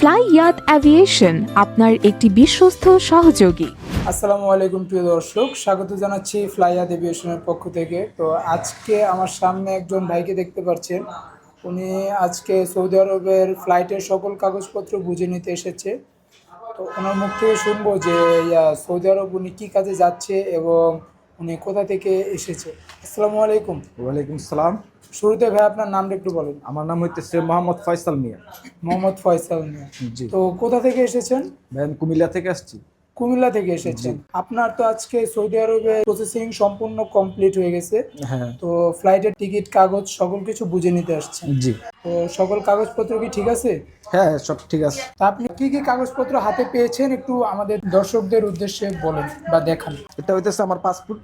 Fly ইয়াত aviation আপনার একটি বিশ্বস্ত সহযোগী। আসসালামু আলাইকুম প্রিয় দর্শক স্বাগত জানাচ্ছি ফ্লাইয়াদ এভিয়েশনের পক্ষ থেকে। তো আজকে আমার সামনে একজন ভাইকে দেখতে পাচ্ছেন। উনি আজকে সৌদি আরবের ফ্লাইটের সকল কাগজপত্র বুঝে নিতে এসেছে। তো ওনার মুখ থেকে শুনব যে সৌদি আরব উনি কী কাজে যাচ্ছে এবং উনি কোথা থেকে এসেছে। আসসালামু আলাইকুম। ওয়ালাইকুম সালাম। শুরুতে ভাই আপনার নামটা একটু বলেন। আমার নাম হইতেছে মোহাম্মদ ফয়সাল মিয়া। মোহাম্মদ ফয়সাল মিয়া। জি তো কোথা থেকে এসেছেন? ভাই আমি কুমিল্লা থেকে আসছি। কুমিল্লা থেকে এসেছেন। আপনার তো আজকে সৌদি আরবে প্রসেসিং সম্পূর্ণ কমপ্লিট হয়ে গেছে। হ্যাঁ। তো ফ্লাইটের টিকিট কাগজ সকল কিছু বুঝে নিতে আসছেন। জি। তো সকল কাগজপত্র কি ঠিক আছে? হ্যাঁ সব ঠিক আছে। তা আপনি কি কি কাগজপত্র হাতে পেয়েছেন একটু আমাদের দর্শকদের উদ্দেশ্যে বলেন বা দেখান। এটা হইতেছে আমার পাসপোর্ট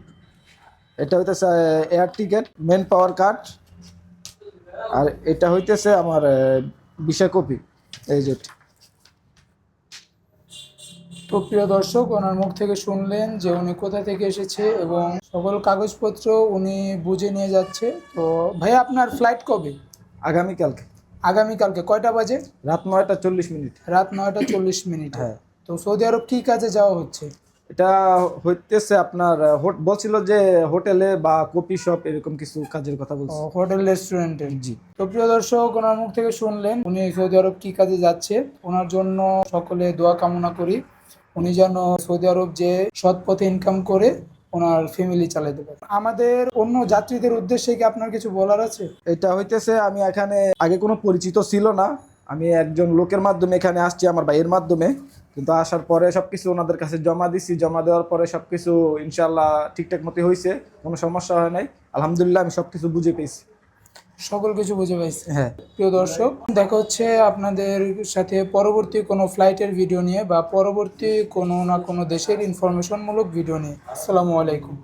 এটা হইতেছে air ticket manpower card আর এটা হইতেছে আমার বিষয় কপি এই যে তো প্রিয় দর্শক ওনার মুখ থেকে শুনলেন যে উনি কোথা থেকে এসেছে এবং সকল কাগজপত্র উনি বুঝে নিয়ে যাচ্ছে। তো ভাই আপনার ফ্লাইট কবে? আগামীকালকে। আগামীকালকে কয়টা বাজে? রাত নয়টা চল্লিশ মিনিট। রাত নয়টা চল্লিশ মিনিট। হ্যাঁ। তো সৌদি আরব কি কাজে যাওয়া হচ্ছে? এটা হইতেছে আপনার বলছিল যে হোটেলে বা কপি শপ এরকম কিছু কাজের কথা বলছে। হোটেল রেস্টুরেন্টের জি। তো প্রিয় দর্শক ওনার মুখ থেকে শুনলেন উনি সৌদি আরব কি কাজে যাচ্ছে। ওনার জন্য সকলে দোয়া কামনা করি উনি যেন সৌদি আরব যে সৎ পথে ইনকাম করে ওনার ফ্যামিলি চালাতে পারে। আমাদের অন্য যাত্রীদের উদ্দেশ্যে কি আপনার কিছু বলার আছে? এটা হইতেছে আমি এখানে আগে কোনো পরিচিত ছিল না। আমি একজন লোকের মাধ্যমে এখানে আসছি আমার ভাইয়ের মাধ্যমে। কিন্তু আসার পরে সবকিছু ওনাদের কাছে জমা দিছি জমা দেওয়ার পরে সবকিছু ইনশাল্লাহ ঠিকঠাক মতো হয়েছে কোনো সমস্যা হয় নাই। আলহামদুলিল্লাহ আমি সবকিছু বুঝে পেয়েছি। সকল কিছু বুঝে পাইছি হ্যাঁ। প্রিয় দর্শক দেখা হচ্ছে আপনাদের সাথে পরবর্তী কোনো ফ্লাইটের ভিডিও নিয়ে বা পরবর্তী কোনো না কোনো দেশের ইনফরমেশনমূলক ভিডিও নিয়ে। আসসালামু আলাইকুম।